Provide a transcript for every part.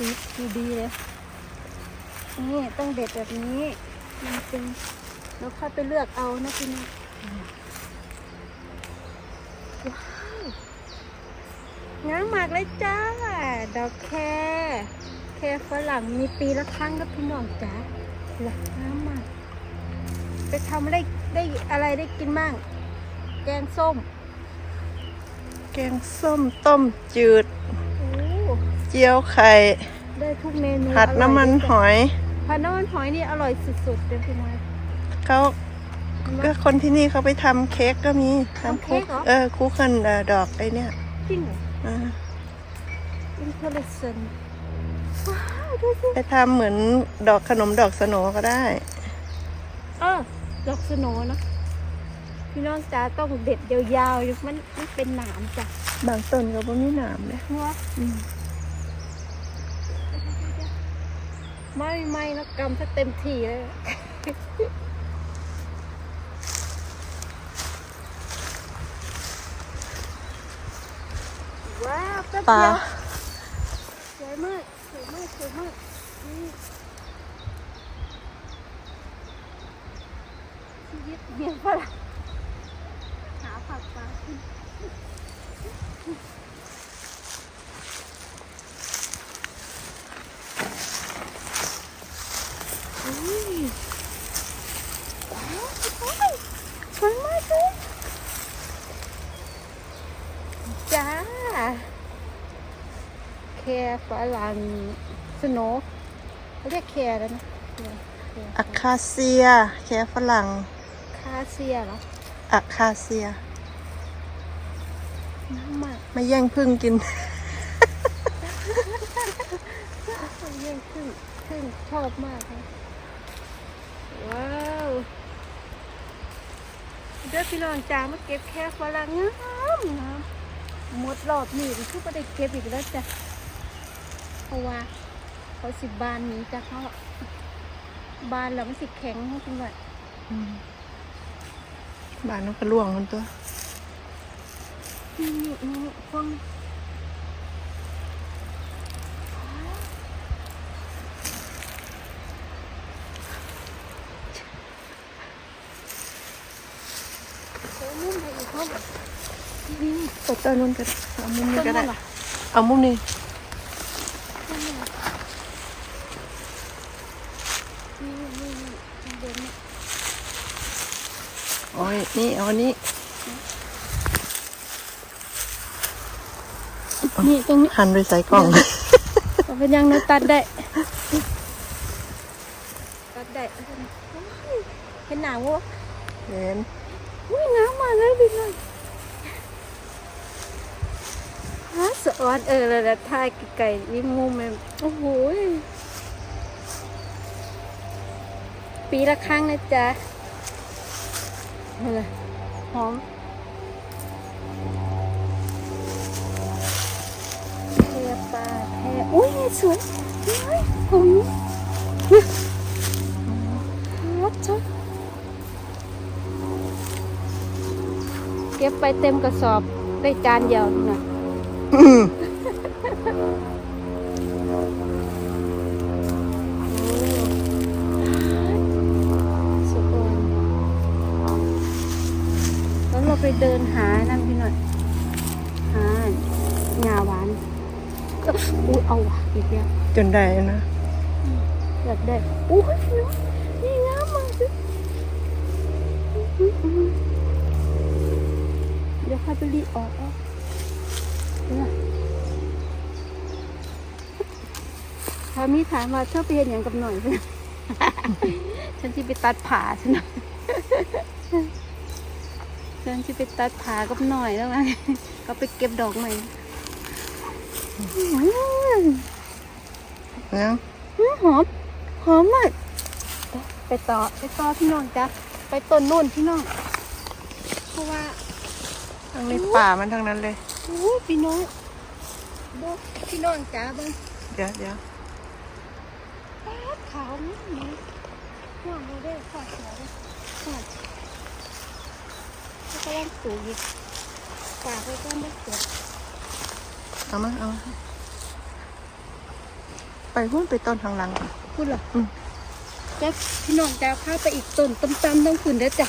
สีดูดีเลยนี่ต้องเด็ดแบบนี้มันเป็นแล้วค่อยไปเลือกเอานะพี่นว้าวงามมากเลยจ้า ดอกแคแคฝรั่งมีปีละครั้งนะพี่น้องจ้าหลักงามมากไปทำได้ได้อะไรได้กินบ้าง แกงส้ม แกงส้มต้มจืด เจียวไข่ได้ทุกเมนูผัดน้ำมันร่หอย ผัดน้ำมันหอยนี่อร่อยสุดๆเลยพี่น้อยเขาก็คนที่นี่เขาไปทำเค้กก็มีทำเค้กเหรอเออคู่กันเอ่อดอกไอ้เนี่ยจริงเหรออ่าอินเทอร์เนชั่นว้าวดูสิไปทำเหมือนดอกขนมดอกสโหนก็ได้ เออ ดอกสโหนนะพี่น้องจ๋าต้องเด็ดยาวๆอยู่มันมันเป็นหนามจ้ะ บางต้นก็บ่มีหนามเลยเนาะ อืมไม่ไม่นะกำซะเต็มที่เลยว้าวแป๊บปลาเดียวสวยมากสวยมากสวยมากนี่ชีวิตเมียฝรั่งหาผักปลาขึ้น อุ้ยว้าวสวยมากเลยจ้า แคร์ฝรั่งสโนว์เขาเรียกแคร์แล้วนะแคร์แคร์อะคาเซีย แค่ฝรั่งคาเซียเหรออะคาเซีย น้ำมากไม่แย่งพึ่งกินคนเยี่ยงขึ้นขึ้นชอบมากเลยว้าวเด้อพี่น้องจ้ามาเก็บแค่ฝรั่งงามงามห มดรอบนี้ดิคือไม่ได้เก็บอีกแล้วจ้ะเพราะว่าเขาสิบานหนี้จ้ะเขาบานแล้วมันสิแข็งจริงว่าอืมบ้านน้องกระล่วงคนตัวนี่นี่นี่พวงโอ้นุ่มไปอีกเขา แบบนี่ไปต้นนู้นก็ได้เอามุมนี้ต้นก็ได้นั่นเหรอเอามุมนี้ต้นนั่นเหรอนี่นี่นี่ข้างบนเนี่ยโอ้ยนี่เอาอันนี้นี่ตรงนี้หันไปใส่กล่องเอาเป็นยังเราตัดได้ ตัดได้โอ้ยเห็นหนาวะเห็นอุ้ยน้ำมาแล้วดิเลยฮะ สะออนเออแล้วถ่ายไก่ยิ้มมุมเโอ้โหปีละครั้งนะจ๊ะนี่เลยหอมเทียปลาแท้อุ้ยสวยเฮ้ยหอมฮัดจ้ะเก็บไปเต็มกระสอบได้จานเดียวนะอืม สุดยอดแล้วเราไปเดินหานั่นพี่หน่อย หาหญ้าหวานก็อุ้ยเอาว่ะอีกแล้วจนได้นะ อยากได้อุ้ยนี่งามมากเลยเดี๋ยวค่อยไปรีดออกเอาเดี๋ยว ถ้ามีถามว่าเธอไปเห็นอย่างกับหน่อยเพื่อนฉันที่ไปตัดผ่าฉันน่ะฉันที่ไปตัดผ่ากับหน่อยแล้วไงก็ไปเก็บดอกใหม่แล้วอื้อหอมหอมมากไปต่อไปต่อพี่น้องจ้ะไปต้นนู่นพี่น้องเพราะว่าทางนี้ป่ามันทั้งนั้นเลย โอ้พี่น้องดูพี่น้องจ้าเบ้างเดี๋ยวเดี๋ยวป๊าดขาวนี่นี่ห่วงเราได้ขอดหัวเลยขอดแล้วก็ยังสูงอีกปากไว้ก็ไม่เกิดเอามาเอามาหุ้นไปต้นทางหลังพูดเหรออืมแจ๊คพี่น้องจะพาไปอีกต้นต้นตำต้องขุนเด้อจ้ะ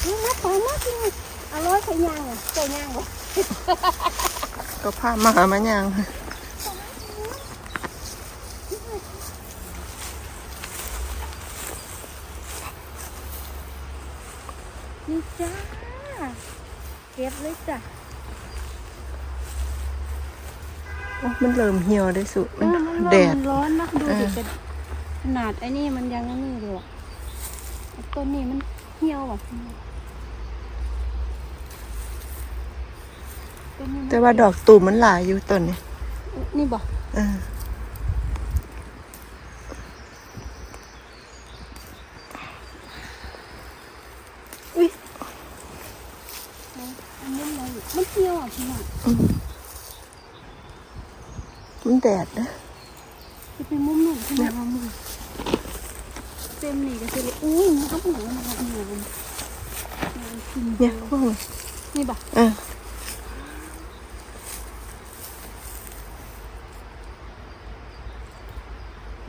เอามาต่อมาพี่น้องอร่อยใส่ย่างอะใส่ย่างบ่ ก็พามาหามันยังนี่จ้า เก็บเลยจ้ะโอ้มันเริ่มเหี่ยวได้สุดเออมันร้อนแดดมันร้อนนะดูเอดิอกระขนาดไอ้นี่มันยังนั่นนี่เลยอะไอ้ต้นนี้มันเหี่ยวอะต้นนี้มัน แต่ว่าดอกตูมมันหลายอยู่ต้นนี้นี่บอกเอออุ้ยอันนี้อะไรอยู่มันเหี่ยวอะพี่น้องมันแดดนะจะไปมุมหนึ่งพี่น้องเอามือเต็มนี่ก็จะเลยอุ้ยมันก็เหมือนมันเหมือนมันกินเนี่ยพวกนี้นี่บอกเออ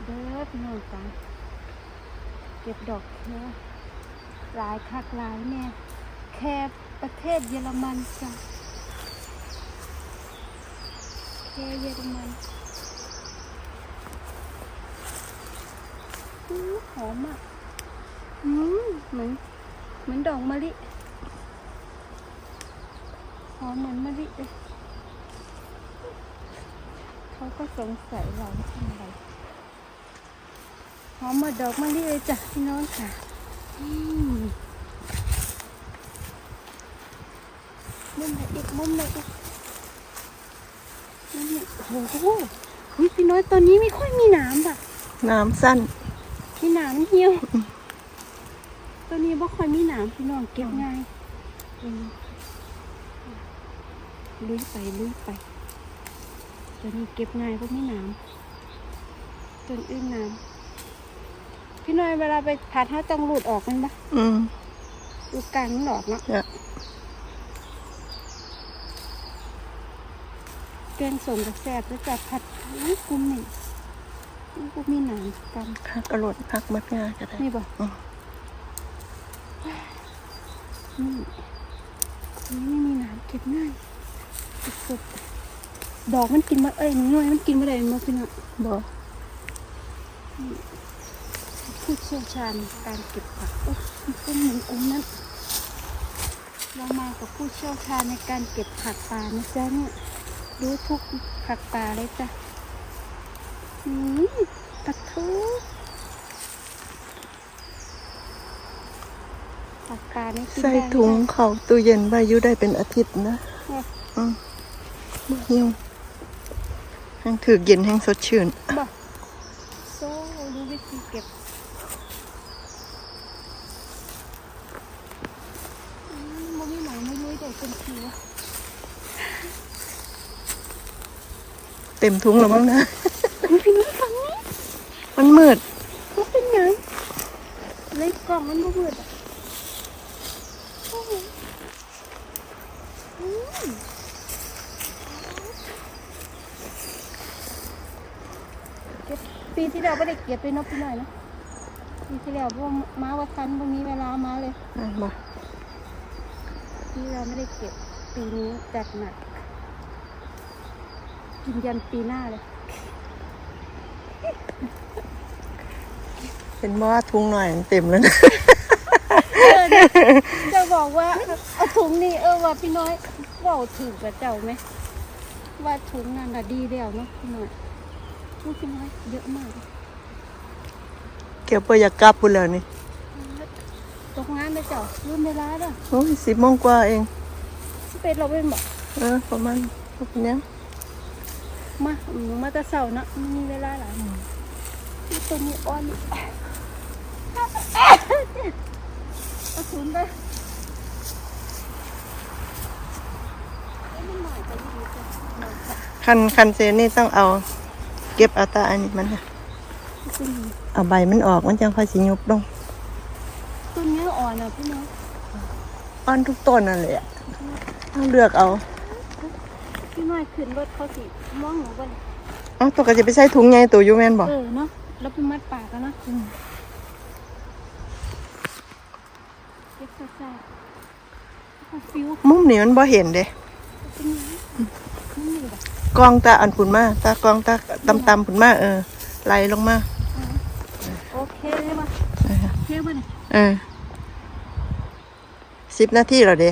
เด้อ พี่น้องจ้าเก็บดอกแค่หลายคักหลายแน่แค่ประเทศเยอรมันจ้ะแค่เยอรมันอื้หอมอะอืมเหมือนเหมือนดอกมะลิหอมเหมือนมะลิเลยเขาก็สงสัยเราทำอะไร หอมเหมาดอกมะลิเลยจ้ะพี่น้องค่ะอืมมุมไหนอีกมุมไหนอีกมุมไหนโอ้โหเฮ้ยพี่น้อยตอนนี้ไม่ค่อยมีหนามอะน้ำสั้นมีหนามเหี่ยวตอนนี้บ่ค่อยมีหนามพี่น้องเก็บง่ายอืมลุยไปลุยไปตอนนี้เก็บง่ายเพราะมีหนามต้นอื่นหนาม พี่น้อยเวลาไปผัดเขาต้องหลุดออกมันปะอืมดูกลางมันออกเนาะเนี่ยแกงส้มกับแซ่บแล้วจัดผัดอุ้ยกุ้มนี่อุ้ยกุ้มมีหนามกันพักกระโดดพักมัดงาก็ได้นี่บ่อืมนี่นี่ไม่มีหนามเก็บง่ายสุดๆดอกมันกินมาเอ้ยน้อยมันกินมาได้มาพี่น้องบอก ผู้เชี่ยวชาญการเก็บผักอุ๊ยมันเป็นเหมือนกุ้งนั้นเรามากับผู้เชี่ยวชาญในการเก็บผักป่านะจ๊ะเนี่ยรู้ทุกผักป่าเลยจ้ะอืมปะทูผักป่านี่กินใส่ได้ถุงเขาตู้เย็นไว้อยู่ได้เป็นอาทิตย์นะเนี่ยอืมบ่หิวแห้งถือเย็นแห้งสดชื่น บอกโซ่รู้วิธีเก็บอืมมันไม่หนาไม่ยุ้ยแต่ เป็นทีวะเต็มถุงแล้วมั้งนะอุ๊ยพี่นี่ฟังนี่มันมืดมันเป็นหยังเล็กกล่องมันบ่เบิดอะโอ้โหอืมเก็บปีที่แล้วไม่ได้เก็บไปเนกพี่หน่อยนะปีที่แล้วเพราะว่ามาวัดทันบ่มีเวลามาเลยนั่น บ่ปีเราไม่ได้เก็บปีนี้จัดหนัก กินยันปีหน้าเลยเห็นบ่ว่าถุงหน่อยมันเต็มแล้วนะเออเนี่ยจะบอกว่าเอาถุงนี่เออว่าพี่น้อยเว่าถูกกับเจ้าไหม ว่าถุงนั่นน่ะดีแล้วเนาะพี่น้อยพูดพี่น้อยเยอะมาก เกี่ยวไปอยากกลับพุ่นแล้วนี่ ตกงานไปเจ้าลืมเวลาเด้อโอ้ยสิบโมงกว่าเองสิเป็นเราเป็นบอกเออประมาณพวกเนี้ยมาหนูมาแต่เสาร์เนาะไม่มีเวลาหลายนี่ตัวนี้อ่อนเอาถุงไปเอ้ยมันหน่อยไปดีจ้ะหน่อยจ้ะคันคันเซนนี่ต้องเอา เก็บเอาตาอันนี้มันน่ะต้นนี้เอาใบมันออกมันจังค่อยสิยุบลงต้นเนี้ย อ่อนอะพี่น้องอ่อนทุกต้นนั่นแหละต้องเลือกเอา พี่น้อยขึ้นรถเขาสิมองหนูบ่นเอ้าตัวก็จะไปใส่ถุงใหญ่ตัวอยู่แม่นบ่เออเนาะแล้วไปมัดปากกันเนาะอืมเก็บซ่าๆเอาฟิวมุมนี้มันบ่เห็นเด้เป็นยังไงนี่นี่แบบกล้องตาอันพุ่นมาตากล้องตาตำๆพุ่นมาเออไล่ลงมาโอเคเลยป่ะโอเคป่ะเนี่ยเออ สิบนาทีแล้วเด้